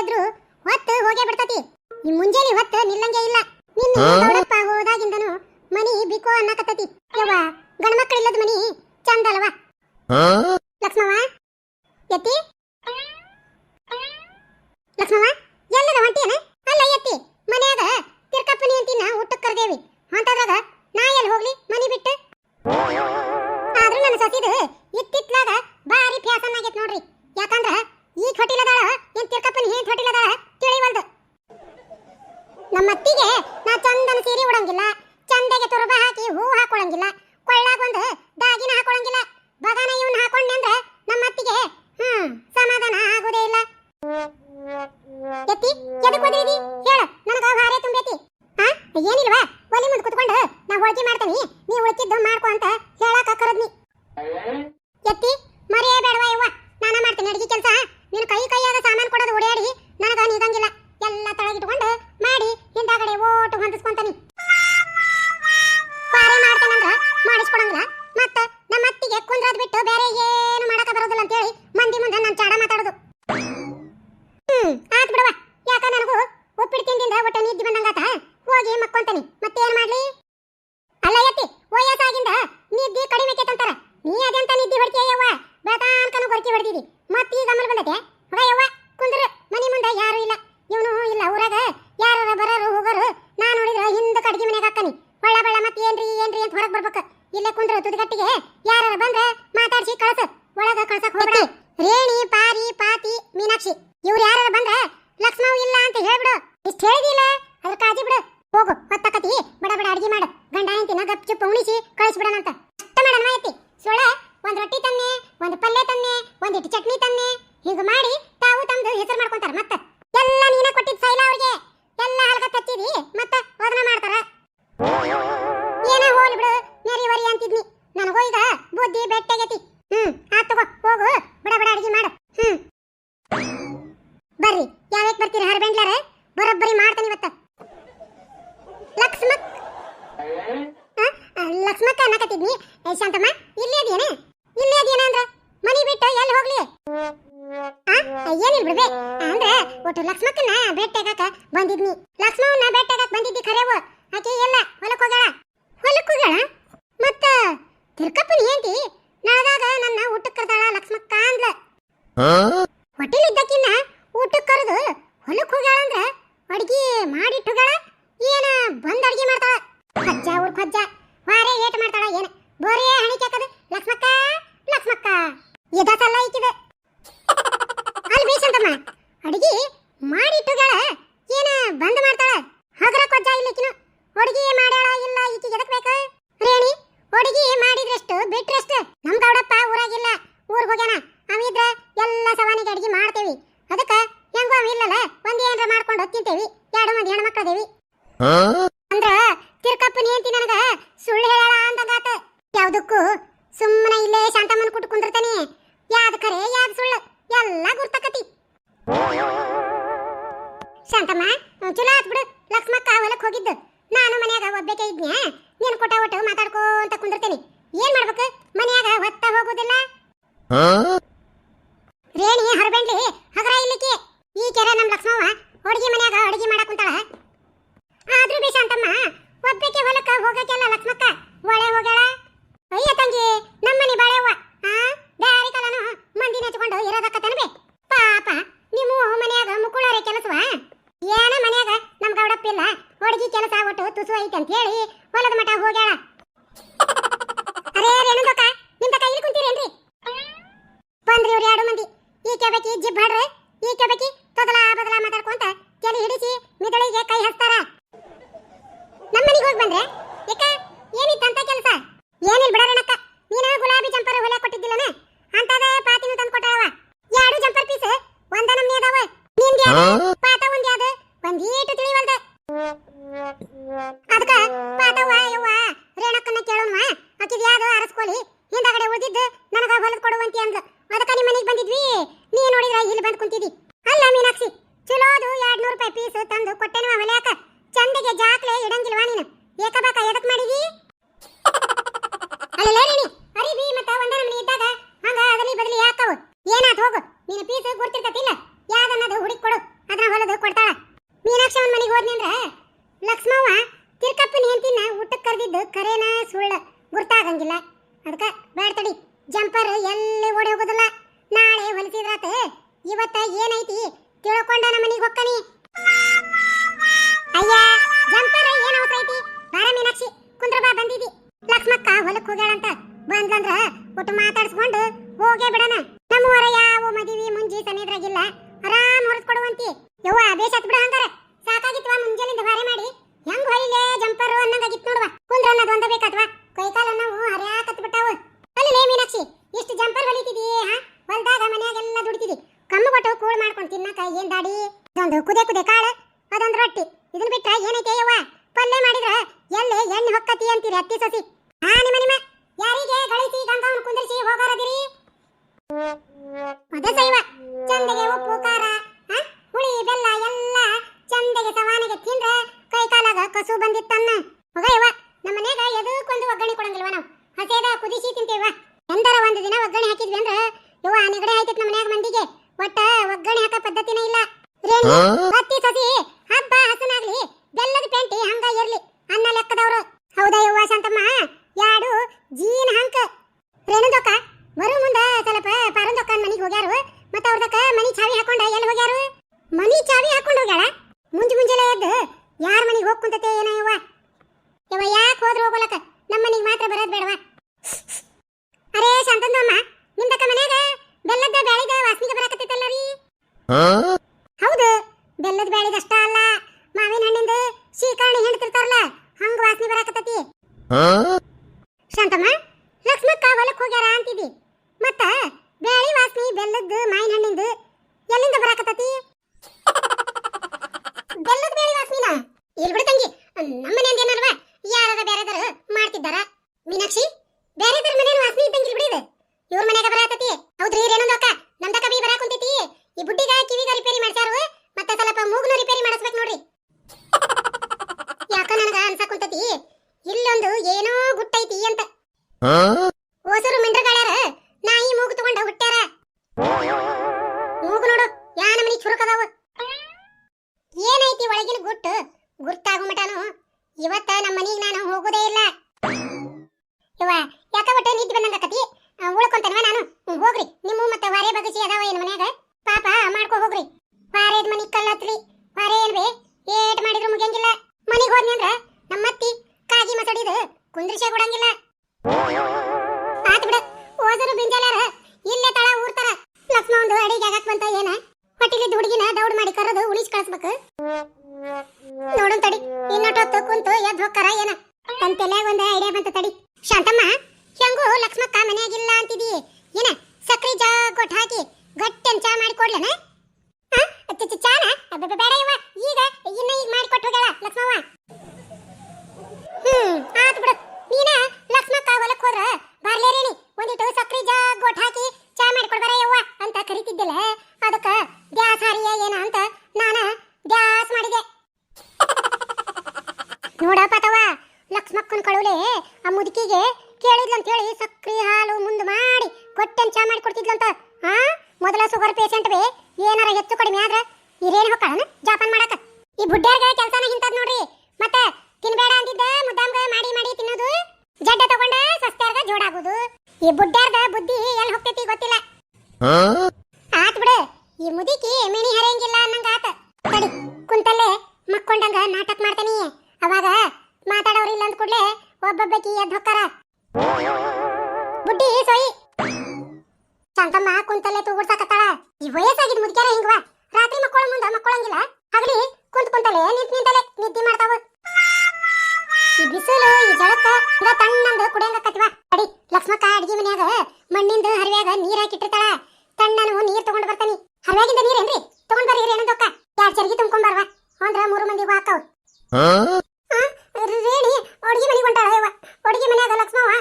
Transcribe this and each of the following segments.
ಎದ್ರು ಹೊತ್ತು ಹೋಗೇ ಬಿಡ್ತತಿ. ಈ ಮುಂಜಾನೆ ಹೊತ್ತು ನಿಲ್ಲಂಗೆ ಇಲ್ಲ. ನಿನ್ನ ದೊಡ್ಡಪ್ಪ ಹೋದಾಗಿಂದನು ಮನಿ ಬಿಕೋ ಅನ್ನಕತ್ತತಿ. ಯವ್ವ ಗಂಡ್ಮಕ್ಳು ಇಲ್ಲದ ಮನಿ ಚಂದ ಅಲ್ವಾ? ಲಕ್ಷ್ಮವ್ವ? ಎತ್ತಿ ಲಕ್ಷ್ಮವ್ವ? ಹಾಕೊಳಂಗಿಲ್ಲ ಮಾಡ್ಲಿ ಅಲ್ಲ ಯತ್ತಿ ವಯಸ್ಸಾಗಿಂದ ನಿದ್ದಿ ಕಡಿಮೆ ಆಕೈತಂತಾರ ನೀ ಅದೆಂತ ನಿದ್ದಿ ಹೊಡ್ತೀಯವ್ವ ಯವ್ವ? ಬೇತಾನ್ಕನು ಗೊರಕಿ ಹೊಡ್ದಿದಿ. ಮತ್ ಈಗ ಅಮಲ್ ಬಂದತೆ? ಹೋಗ ಯವ್ವ, ಕುಂದ್ರ. ಮನಿ ಮುಂದೆ ಯಾರು ಇಲ್ಲ. ಇವನು ಇಲ್ಲ ಊರಾಗ. ಯಾರ ಬರೋರು, ಹೋಗೋರು. ನಾ ನೋಡಿದ್ರ ಹಿಂದ ಕಡ್ಗಿ ಮನೆಗೆ ಹಾಕನಿ ಬಳ್ಳ ಬಳ್ಳ ಮತ್ ಏನ್ರಿ ಏನ್ರಿ ಅಂತ ಹೊರಗ್ ಬರ್ಬೇಕು. ಇಲ್ಲೇ ಕುಂದ್ರ ತುದಿಗಟ್ಟಿಗೆ. ಯಾರ ಬಂದ್ರ ಮಾತಾಡ್ಸಿ ಕಳ್ಸ. ಒಳಗ ಕಳ್ಸಕ್ ಹೋಗ್ಬೇಡ ರೇಣಿ ಪಾರಿ ಪಾತಿ ಮೀನಾಕ್ಷಿ ಇವ್ರು ಯಾರ ಬಂದ್ರ ಲಕ್ಷ್ಮವ್ ಇಲ್ಲ ಅಂತ ಹೇಳ್ಬಿಡು ಇಷ್ಟ ಹೇಳಿದಿಲ್ಲ ಅದ್ರ ಕಾಜಿ ಬಿಡು ಹೋಗು ಹೊತ್ತಕತಿ ಬಡ ಬಡ ಅಡಿಗೆ ಮಾಡು ಗಂಡ ಹೆಂಡತಿನ ಗಪ್ ಚುಪ್ ಉಣಿಸಿ ಕಳಿಸ್ಬಿಡಣಂತ ಅಷ್ಟ ಮಾಡೋಣ ಮಾಹಿತಿ ಸೊಳ್ಳ ಒಂದ್ ರೊಟ್ಟಿ ತನ್ನೆ ಒಂದ್ ಪಲ್ಯ ತನ್ನೆ ಒಂದಿಟ್ಟು ಚಟ್ನಿ ತನ್ನೆ ಹಿಂಗ ಮಾಡಿ ತಾವು ತಮ್ದು ಹೆಸರು ಮಾಡ್ಕೊಂತಾರ ಮತ್ತ ಎಲ್ಲ ನೀನ ಕೊಟ್ಟಿದ್ ಸೈಲ ಅವ್ರಿಗೆ ಎಲ್ಲ ಹಲ್ಕ ತಚ್ಚಿದಿ ಮತ್ತ ವದನ ಮಾಡ್ತಾರ. ಏನ ಹೋಗ್ಲಿ ಬಿಡು, ನೆರಿ ವರಿ ಅಂತಿದ್ನಿ. ನನಗೂ ಈಗ ಬುದ್ಧಿ ಬೆಟ್ಟಗೆತಿ. ಹ್ಮ್, ಆ ತಗೋ, ಹೋಗು, ಬಡ ಬಡ ಅಡಿಗೆ ಮಾಡು. ಹ್ಮ್. ಬರ್ರಿ, ಯಾವ್ಯಾಕ್ ಬರ್ತೀರಿ ಹರಬೆಂಡ್ಲಾರ? ಬರೋಬ್ಬರಿ ಮಾಡ್ತಾನೆ ಇವತ್ತ. ಲಕ್ಷ್ಮಕ್ ಲಕ್ಷ್ಮಕ್ಕ ಅನ್ನಕತ್ತಿದ್ನಿ. ಶಾಂತಮ್ಮ, ಇಲ್ಲಿ ಅದೇನೆ ಇಲ್ಲಿ ಅದೇನ ಅಂದ್ರ? ಮನಿ ಬಿಟ್ಟು ಎಲ್ಲಿ ಹೋಗ್ಲಿ? ಏನಿಲ್ಲ ಬಿಡ್ಬೆ ಒಟ್ಟು ಲಕ್ಷ್ಮಕ್ಕನ ಭೇಟಿಯಾಗಾಕ ಬಂದಿದ್ನಿ. ಲಕ್ಷ್ಮವನ್ನ ಭೇಟಿಯಾಗಾಕ ಬಂದಿದ್ದಿ ಖರೇವು? ಆಕೆ ಎಲ್ಲ ಹೊಲಕ್ಕೆ ಹೋಗ್ಯಾಳ ಹೊಲಕ್ಕೆ ಹೋಗ್ಯಾಳ ಮತ್ತ ತಿರ್ಕಪ್ಪನ ಏಂತಿ ನಾಳದಾಗ ನನ್ನ ಊಟಕ್ಕೆ ಕರೆದಾಳ ಲಕ್ಷ್ಮಕ್ಕ ಅಂದ್ಲ. ಹೊಟ್ಟಿಲಿದ್ದಕ್ಕಿನ್ನ ಊಟಕ್ಕೆ ಕರೆದು ಹೊಲಕ್ಕೆ ಹೋಗ್ಯಾಳ ಅಂದ್ರ ಅಡ್ಗಿ ಮಾಡಿಟ್ಟು ಹೋಗ್ಯಾಳ ಏನ ಬಂದ್ ಅಡ್ಗಿ ಮಾಡ್ತಾಳ ಖಜ್ಜ ಊರ್ ಖಜ್ಜ ವಾರೆ ಏಟ್ ಮಾಡ್ತಾಳ ಏನ ಬೋರೇ ಹಣಿಕೆ ಹಾಕದು ಲಕ್ಷ್ಮಕ್ಕ ಲಕ್ಷ್ಮಕ್ಕ ಇದ ಸಲ್ಲ ಐಕಿದೆ ಅಲ್ಲಿ ಬೇಸಂತಮ್ಮ ಅಡ್ಗಿ ಮಾಡಿಟ್ಟುಗಳ ಏನ ಬಂದ್ ಮಾಡ್ತಾಳ ಹಗರ ಕೊಜ್ಜ ಇಲ್ಲಿಕಿನು ಅಡ್ಗಿ ಮಾಡ್ಯಾಳ ಇಲ್ಲ ಈಕಿ ಎದಕ್ ಬೇಕು ರೇಣಿ ಅಡ್ಗಿ ಬಿಟ್ರಷ್ಟು. ನಮ್ ಗೌಡಪ್ಪ ಊರಾಗಿಲ್ಲ. ಊರ್ಗ್ ಹೋಗ್ಯಾನ. ಅವಿದ್ರ ಎಲ್ಲ ಸವಾನಿಗೆ ಅಡಿಗೆ ಮಾಡ್ತೇವಿ. ಅದಕ್ಕ ಹೆಂಗೋ ಅವ ಇಲ್ಲಲ್ಲ ಒಂದ್ ಏನ್ರ ಮಾಡ್ಕೊಂಡು ತಿಂತೇವಿ ಎರಡು ಮಂದಿ ಹೆಣ್ಮಕ್ಳದೇವಿ ಅಂದ್ರ ತಿರ್ಕಪ್ಪ ನೀಂತಿ ನನಗ ಸುಳ್ಳು ಹೇಳ ಅಂತಾತ ಯಾವ್ದಕ್ಕೂ ಸುಮ್ಮನೆ ಇಲ್ಲೇ ಶಾಂತಮ್ಮನ ಕುಟ್ಕೊಂಡಿರ್ತಾನೆ ಕುಂದಿರ್ತಾನೆ. ಯಾವ್ದು ಖರೆ ಯಾವ್ದು ಸುಳ್ಳು ಎಲ್ಲ ಗುರ್ತಕತಿ. ಶಾಂತಮ್ಮ ಚಲೋ ಆತ್ ಬಿಡು. ಲಕ್ಷ್ಮಕ್ಕ ಹೊಲಕ್ ಹೋಗಿದ್ದು. ನಾನು ಮನ್ಯಾಗ ಒಬ್ಬೇಕೆ ಇದ್ನ್ಯಾ? ನೀನ್ ಕೊಟ್ಟ ಒಟ್ಟು ಮಾತಾಡ್ಕೋಂತ ಕುಂದಿರ್ತೇನೆ. ಏನ್ ಮಾಡ್ಬೇಕು? ಮನ್ಯಾಗ ಹೊತ್ತ ಹೋಗುದಿಲ್ಲ? ರೇಣಿ ಹರಬೆಂಡ್ಲಿ ಹಗರ ಇಲ್ಲಿಕ್ಕೆ. ಈ ಕೆರೆ ನಮ್ ಲಕ್ಷ್ಮವ್ವ ಅಡುಗೆ ಮನ್ಯಾಗ ಅಡುಗೆ ಮಾಡಕ್ ಕುಂತಾಳ. ಆದ್ರೂ ಬಿ ಶಾಂತಮ್ಮ ಒಬ್ಬಕ್ಕೆ ಹೊಲಕ್ಕ ಹೋಗಕ್ಕೆಲ್ಲ ಲಕ್ಷ್ಮಕ್ಕ बाकी जिप भर रहे ये क्या बाकी? ಏನಾದ್ ಹೋಗು. ನೀನು ಪೀಸ್ ಗೊತ್ತಿರ್ತತಿಲ್ಲ ಯಾವ್ದನ್ನದು ಹುಡುಕಿ ಕೊಡು. ಅದನ್ನ ಹೊಲದು ಕೊಡ್ತಾಳ. ಮೀನಾಕ್ಷವನ್ ಮನೆಗೆ ಹೋದ್ನಿ ಅಂದ್ರೆ ಲಕ್ಷ್ಮವ್ವ ತಿರ್ಕಪ್ಪನ ಹೆಂಡತಿನ ಊಟಕ್ಕೆ ಕರೆದಿದ್ದು ಕರೇನ ಸುಳ್ಳ ಗುರ್ತಾಗಂಗಿಲ್ಲ. ಅದಕ್ಕೆ ಬೇಡ್ತಡಿ ಜಂಪರ್ ಎಲ್ಲಿ ಓಡಿ ಹೋಗೋದಿಲ್ಲ. ನಾಳೆ ಹೊಲಿಸಿದ್ರಾತ ಇವತ್ತ ಏನೈತಿ ತಿಳ್ಕೊಂಡ ನಮ್ಮ ಮನೆಗೆ ಹೊಕ್ಕನಿ. ಕೂಳ್ ಮಾಡ್ಕೊಂಡು ತಿನ್ನಕ ಏನ್ ದಾಡಿ? ಇದೊಂದು ಕುದೆ ಕುದೆ ಕಾಳು, ಅದೊಂದು ರೊಟ್ಟಿ. ಇದನ್ನ ಬಿಟ್ರ ಏನೈತೆ ಯವ್ವ? ಪಲ್ಲೆ ಮಾಡಿದ್ರ ಎಲ್ಲಿ ಎಣ್ಣೆ ಹೊಕ್ಕತಿ ಅಂತೀರಿ ಅತ್ತಿ ಸಸಿ? ಹಾ ನಿಮ್ಮ ನಿಮ್ಮ. ಯಾರಿಗೆ ಗಳಿಸಿ ಗಂಗಾವನ್ ಕುಂದಿರಿಸಿ ಹೋಗಾರದಿರಿ? ಅದೇ ಸೈವ. ಚಂದಗೆ ಉಪ್ಪು, ಖಾರ ಹುಳಿ, ಬೆಲ್ಲ ಎಲ್ಲ ಚಂದಗೆ ಸವಾನಿಗೆ ತಿಂದ್ರ ಕೈ ಕಾಲಾಗ ಕಸು ಬಂದಿತ್ತನ್ನ ಹೋಗಯ್ಯವ ನಮ್ಮ ಮನ್ಯಾಗ ಎದಕ್ಕೊಂದು ಒಗ್ಗರಣೆ ಕೊಡಂಗಿಲ್ವ ನಾವು ಹಸೇದ ಕುದಿಸಿ ತಿಂತೇವ ಎಂದರ ಒಂದು ದಿನ ಒಗ್ಗರಣೆ ಹಾಕಿದ್ವಿ ಅಂದ್ರ ಯವ್ವ ನೆಗಡೆ ಆಯ್ತೈತ್ ನಮ್ಮ ಮನ್ಯಾಗ ಮಂದಿಗೆ ಒಟ್ಟ ಒಗ್ಗರಣೆ ಹಾಕ ಪದ್ಧತಿನೇ ಇಲ್ಲ ರೇಣು ಹತ್ತಿ ಸಸಿ ಹಬ್ಬ ಹಸನಾಗ್ಲಿ ಬೆಲ್ಲದ ಪೆಂಟಿ ಹಂಗ ಇರ್ಲಿ ಅನ್ನ ಲೆಕ್ಕದವ್ರು ಹೌದಾ ಯವ್ವ ಶಾಂತಮ್ಮ ಯಾಡು ಜೀನ್ ಹಂಕ. ರೇಣುದಕ್ಕ ಬರು ಮುಂದ ಸ್ವಲ್ಪ ಪಾರಂದಕ್ಕನ್ ಮನಿಗೆ ಹೋಗ್ಯಾರು. ಮತ್ತ ಅವ್ರದಕ್ಕ ಮನಿ ಚಾವಿ ಹಾಕೊಂಡ ಎಲ್ಲ ಹೋಗ್ಯಾರು? ಮನಿ ಚಾವಿ ಹಾಕೊಂಡು ಹೋಗ್ಯಾಳ? ಮುಂಜ ಮುಂಜಾನೆ ಎದ್ದು ಯಾರ ಮನಿಗೆ ಹೋಗ್ ಕುಂತತೆ ಏನೋ ಯವ್ವ? ಯವ್ವ ಯಾಕೆ ಹೋದ್ರು ಹೋಗೋಲಕ ನಮ್ಮ ಮನಿಗೆ ಮಾತ್ರ ಬರೋದ್ ಬೇಡವಾ? ಅರೇ ಶಾಂತಂದಮ್ಮ ನಿಮ್ದಕ್ಕ ಮನ್ಯಾಗ ಬೆಲ್ಲದ ಬ್ಯಾಳಿದ ವಾಸನಿಗೆ ಬರಾಕತ್ತೈತಲ್ಲ ರೀ? ಹೌದು ಬೆಲ್ಲದ ಬ್ಯಾಳಿದಷ್ಟ ಅಲ್ಲ. ಮಾವಿನ ಹಣ್ಣಿಂದ ಶೀಕರಣಿ ಹಿಂಡ್ತಿರ್ತಾರಲ್ಲ ಹಂಗ ವಾಸನೆ ಬರಾಕತ್ತೈತಿ ಶಾಂತಮ್ಮ ಲಕ್ಷ್ಮಕ್ಕ ಹೊಲಕ್ ಹೋಗ್ಯಾರ ಅಂತಿದಿ ಮತ್ತ ಬ್ಯಾಳಿ ವಾಸನಿ ಬೆಲ್ಲದ ಮಾವಿನ ಹಣ್ಣಿಂದ ಎಲ್ಲಿಂದ ಬರಾಕತ್ತತಿ ಬೆಲ್ಲದ ಬ್ಯಾಳಿ ವಾಸನಿನ ಇಲ್ ಬಿಡು ತಂಗಿ ನಮ್ಮನೆ ಅಂದೇನಲ್ವಾ ಯಾರದ ಬೇರೆದರ ಮಾಡ್ತಿದ್ದಾರ ಮೀನಾಕ್ಷಿ ಬೇರೆದರ ಮನೆ ವಾಸನಿ ಇದ್ದಂಗಿಲ್ ಬಿಡಿದ ಇವ್ರ ಮನೆಗ ಬರಾಕತ್ತತಿ ಹೌದ್ರಿ ರೇಣುದ ಅಕ್ಕ ನಮ್ದಕ್ಕ ಬಿ ಬರಾಕುಂತೈತಿ ಈ ಬುಡ್ಡಿಗ ಕಿವಿಗ ರಿಪೇರಿ ಮಾಡ್ಸಾರು ಮತ್ತೆ ಸ್ವಲ್ಪ ಮೂಗ್ನು ರಿಪೇರಿ ಮಾಡಿಸ್ಬೇಕು ನೋಡ್ರಿ ಯಾಕ ನನಗ ಅನ್ಸಕುಂತತಿ ಇಲ್ಲೊಂದು ಏನೋ ಗುಟ್ಟೈತಿ ಅಂತ ಓಸರು ಮಿಂಡ್ರಗಾಳ್ಯಾರ ನಾಯಿ ಮೂಗು ತಗೊಂಡ ಹುಟ್ಟ್ಯಾರ ಮೂಗು ನೋಡು ಯಾ ಏನೈತಿ ಒಳಗಿನ ಗುಟ್ಟು? ಗುರ್ತಾಗೋ ಮಟನು ಇವತ್ತ ನಮ್ಮ ಮನೆಗೆ ನಾನು ಹೋಗೋದೇ ಇಲ್ಲ. ಇವ ಯಾಕ ಒಟ್ಟ ನಿದ್ದೆ ಬಂದಂಗಕತಿ ಉಳ್ಕೊಂತೇನವ ನಾನು? ಹೋಗ್ರಿ. ನಿಮ್ಮ ಮತ್ತೆ ವಾರೆ ಬಗಸಿ ಅದಾವ ಏನ್ ಮನ್ಯಾಗ? ಪಾಪ, ಮಾಡ್ಕೊ ಹೋಗ್ರಿ. ವಾರೇದ್ ಮನಿ ಕಲ್ಲತ್ರಿ ವಾರೆ ಏನ್ರಿ? ಏಟ್ ಮಾಡಿದ್ರು ಮುಗಿಯಂಗಿಲ್ಲ. ಮನಿಗ್ ಹೋದ್ನಿ ಅಂದ್ರ ನಮ್ಮತ್ತಿ ಕಾಗಿ ಮಾತಾಡಿದ ಕುಂದ್ರಿಸೇ ಕೊಡಂಗಿಲ್ಲ. ಆತ್ ಬಿಡ, ಓದರು ಬಿಂಜಲ್ಯಾರ ಇಲ್ಲೇ ತಳ ಊರ್ತಾರ. ಲಕ್ಷ್ಮ ಒಂದು ಅಡಿಗೆ ಆಗಕ್ ಬಂತ ಏನ? ಹೊಟ್ಟಿಲಿದ್ದ ಹುಡುಗಿನ ದೌಡ್ ಮಾಡಿ ಕರೆದು ಉಳಿಸ್ ಕಳಿಸ್ಬೇಕು. ನೋಡೋಣ ತಡಿ ಇನ್ನೊಟ್ಟೊತ್ತು ಕುಂತು ಎದ್ದು ಹೋಗ್ತಾರ ಏನ? ತನ್ ತಲೆಯಾಗ ಒಂದು ಐಡಿಯಾ ಬಂತ ತಡಿ. ಶಾಂತಮ್ಮ, ಹೆಂಗು ಲಕ್ಷ್ಮಕ್ಕ ಮನೆಯಾಗಿಲ್ಲ ಅಂತಿದೀ ಏನ, ಸಕ್ರಿ ಜಾ ಕೊಟ್ಟು ಹಾಕಿ ಗಟ್ಟಿ ಚಾ ಮಾಡಿ ಕೊಡ್ಲೇನ? ಚಾನ? ಬೇಡ ಇವ ಈಗ ಇನ್ನ ಈಗ ಮಾಡಿ ಕೊಟ್ಟು ಹೋಗ್ಯಾಳ ಲಕ್ಷ್ಮವ್ವ ಹ್ಮ್ ಆತ್ ಬಿಡು ನೀನ ಲಕ್ಷ್ಮಕ್ಕ ಹೊಲಕ್ ಹೋದ್ರ ಬಾರ್ಲೇರೇನಿ ಒಂದಿಟ್ಟು ಸಕ್ರಿ ಜಾ ಗೊಟ್ ಹಾಕಿ ಚಾ ಮಾಡ್ಕೊಡ್ಬಾರ ಯವ್ವ ಅಂತ ಕರಿತಿದ್ದಿಲ್ಲ ಅದಕ್ಕ ಗ್ಯಾಸ್ ಹಾರಿಯ ಏನ ಅಂತ ನಾನ ಗ್ಯಾಸ್ ಮಾಡಿದೆ ನೋಡಪ್ಪ ತವ ಲಕ್ಷ್ಮಕ್ಕನ ಕಳುಲೆ ಆ ಮುದುಕಿಗೆ ಕೇಳಿದ್ಲಂತ ಹೇಳಿ ಸಕ್ರಿ ಹಾಲು ಮುಂದೆ ಮಾಡಿ ಕೊಟ್ಟೆನ್ ಚಾ ಮಾಡಿ ಕೊಡ್ತಿದ್ಲಂತ. ಹಾ ಮೊದಲ ಶುಗರ್ ಪೇಷಂಟ್ ಬೇ, ಏನಾರ ಹೆಚ್ಚು ಕಡಿಮೆ ಆದ್ರೆ ಇರೇನ್ ಹೊಕ್ಕಳನ? ಜಾಪಾನ್ ಮಾಡಕ. ಈ ಬುಡ್ಡಾರ್ಗ ಕೆಲಸನ ಹಿಂತದ್ ನೋಡ್ರಿ. ಮತ್ತೆ ತಿನ್ಬೇಡ ಅಂತಿದ್ದ ಮುದ್ದಾಮ್ಗ ಮಾಡಿ ಮಾಡಿ ತಿನ್ನೋದು. ಜಡ್ಡ ತಗೊಂಡ ಸಸ್ತ್ಯಾರ್ಗ ಜೋಡಾಗೋದು. ಈ ಬುಡ್ಡೆರ್ದ ಬುದ್ಧಿ ಎಲ್ಲಿ ಹೋಗ್ತೈತಿ ಗೊತ್ತಿಲ್ಲ. ಹಗಲಿ ಕುಂತ ಕುಂತಲೆ ನಿಂತ ನಿಂತಲೆ ನಿದ್ದೆ ಮಾಡ್ತಾವ. ಈ ಬಿಸಿಲು ಈ ಜಳಕ್ಕ ಹಿಂಗ ತಣ್ಣಂದ ಕುಡಿಯಂಗಕತ್ವ ಅಡಿ ಲಕ್ಷ್ಮಕ್ಕ ಅಡ್ಗಿ ಮನ್ಯಾಗ ಮಣ್ಣಿಂದ ಹರಿವ್ಯಾಗ ನೀರ್ ಹಾಕಿಟ್ಟಿರ್ತಾಳ ತಣ್ಣನು ನೀರ್ ತಗೊಂಡ್ ಬರ್ತಾನಿ. ಹರಿವ್ಯಾಗಿಂದ ನೀರೇನ್ರಿ ತಗೊಂಡ್ ಬರ್ರಿ ಏನಂದಕ್ಕ ಯಾರ್ ಚರ್ಗಿ ತುಂಬ್ಕೊಂಡ್ ಬರ್ವಾ? ಅಂದ್ರ ಮೂರು ಮಂದಿಗೂ ಹಾಕವ್. ರೇಣಿ ಅಡ್ಗಿ ಮನೆಗೆ ಹೊಂಟಾಳ ಅಡ್ಗಿ ಮನ್ಯಾಗ ಲಕ್ಷ್ಮವ್ವ.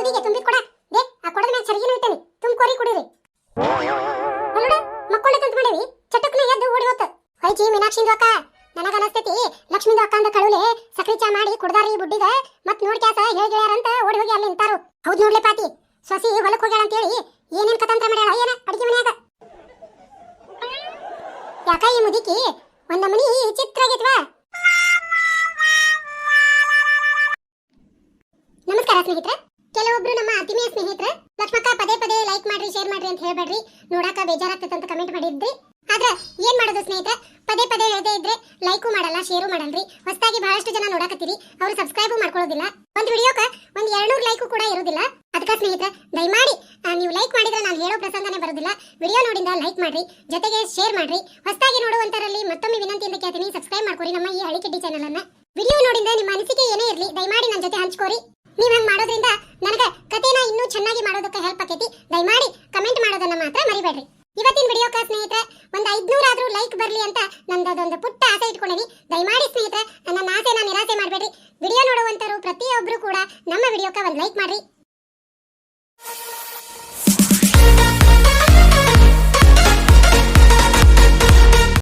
ತುದಿಗೆ ತುಂಬಿ ಕೊಡ. ದೇ, ಆ ಕೊಡದ ಮೇಲೆ ಚರಿಗಿನ ಇಟ್ಟನಿ. ತುಂಬ ಕೊರಿ ಕುಡಿರಿ. ನೋಡ ಮಕ್ಕಳ ತಂತ ಮಾಡೇವಿ ಚಟಕ್ನ ಎದ್ದು ಓಡಿ ಹೋತ. ಹೊಯ್ಜಿ ಮೀನಾಕ್ಷಿ ಅಕ್ಕ. ನನಗ ಅನಸ್ತೈತಿ, ಲಕ್ಷ್ಮಿಂದು ಅಕ್ಕ ಅಂತ ಕಳುಲೆ ಸಕ್ರಿ ಚಾ ಮಾಡಿ ಕುಡ್ದಾರಿ ಬುಡ್ಡಿಗ. ಮತ್ ನೋಡಿ ಕ್ಯಾಸ ಹೇಳ್ಯಾರ ಅಂತ ಓಡಿ ಹೋಗಿ ಅಲ್ಲಿ ನಿಂತಾರು. ಹೌದು ನೋಡ್ಲೆ ಪಾತಿ, ಸೊಸಿ ಹೊಲಕ್ಕೆ ಹೋಗ್ಯಾಳ ಅಂತ ಹೇಳಿ ಏನೇನ್ ಕತಂತ್ರ ಮಾಡ್ಯಾಳ ಏನ ಅಡಿಗೆ ಮನ್ಯಾಗ? ಯಾಕ ಈ ಮುದಿಕಿ? ಒಂದ ಮನಿ ಚಿತ್ರ ಆಗೈತ್ವಾ? ನಮಸ್ಕಾರ ಸ್ನೇಹಿತರೆ. ಕೆಲವೊಬ್ರು ನಮ್ಮ ಆತ್ಮೀಯ ಸ್ನೇಹಿತರೆ, ಲಕ್ಷ್ಮಕ್ಕ ಪದೇ ಪದೇ ಲೈಕ್ ಮಾಡ್ರಿ ಶೇರ್ ಮಾಡ್ರಿ ಅಂತ ಹೇಳ್ಬೇಡ್ರಿ. ನೋಡಾಕ ಬೇಜಾರಾಗ್ತದೆ ಅಂತ ಕಮೆಂಟ್ ಮಾಡಿದ್ರಿ. ಆದ್ರೆ ಏನ್ ಮಾಡೋದು ಸ್ನೇಹಿತರೆ, ಪದೇ ಪದೇ ಹೇಳ್ದೇ ಇದ್ರೆ ಲೈಕು ಮಾಡಲ್ಲ ಶೇರು ಮಾಡಲ್ರಿ. ಹೊಸದಾಗಿ ಬಹಳಷ್ಟು ಜನ ನೋಡಕತ್ತೀರಿ, ಅವ್ರು ಸಬ್ಸ್ಕ್ರೈಬ್ ಮಾಡ್ಕೊಳ್ಳೋದಿಲ್ಲ. ಒಂದ್ ವಿಡಿಯೋಕ ಒಂದ್ ಎರಡ್ನೂರು ಲೈಕು ಕೂಡ ಇರೋದಿಲ್ಲ. ಅದಕ್ಕ ಸ್ನೇಹಿತರೆ, ದಯಮಾಡಿ ನೀವು ಲೈಕ್ ಮಾಡಿದ್ರೆ ನಾನು ಹೇಳೋ ಪ್ರಸಂಗನೇ ಬರೋದಿಲ್ಲ. ವಿಡಿಯೋ ನೋಡಿದ ಲೈಕ್ ಮಾಡ್ರಿ, ಜೊತೆಗೆ ಶೇರ್ ಮಾಡ್ರಿ. ಹೊಸದಾಗಿ ನೋಡುವಂತರಲ್ಲಿ ಮತ್ತೊಮ್ಮೆ ವಿನಂತಿಯಿಂದ ಕೇಳ್ತೀನಿ ಸಬ್ಸ್ಕ್ರೈಬ್ ಮಾಡ್ಕೊರಿ ನಮ್ಮ ಈ ಹಳಿಕೆಡ್ಡಿ ಚಾನಲ್ ಅನ್ನ. ವಿಡಿಯೋ ನೋಡಿದ್ರೆ ನಿಮ್ಮ ಅನಿಸಿಕೆ ಏನೇ ಇರಲಿ, ದಯಮಾಡಿ ನನ್ನ ಜೊತೆ ಹಂಚ್ಕೋರಿ. ನೀವ್ ಹಂಗ್ ಮಾಡೋದ್ರಿಂದ ನನಗೆ ಕಥೆನ ಇನ್ನೂ ಚೆನ್ನಾಗಿ ಮಾಡೋದಕ್ಕೆ ಹೆಲ್ಪ್ ಆಕೈತಿ. ದಯಮಾಡಿ ಕಮೆಂಟ್ ಮಾಡೋದನ್ನ ಮಾತ್ರ ಮರಿಬೇಡ್ರಿ. ಇವತ್ತಿನ ವಿಡಿಯೋಕ ಸ್ನೇಹಿತರೆ, ಒಂದ್ ಐದ್ನೂರಾದ್ರೂ ಲೈಕ್ ಬರಲಿ ಅಂತ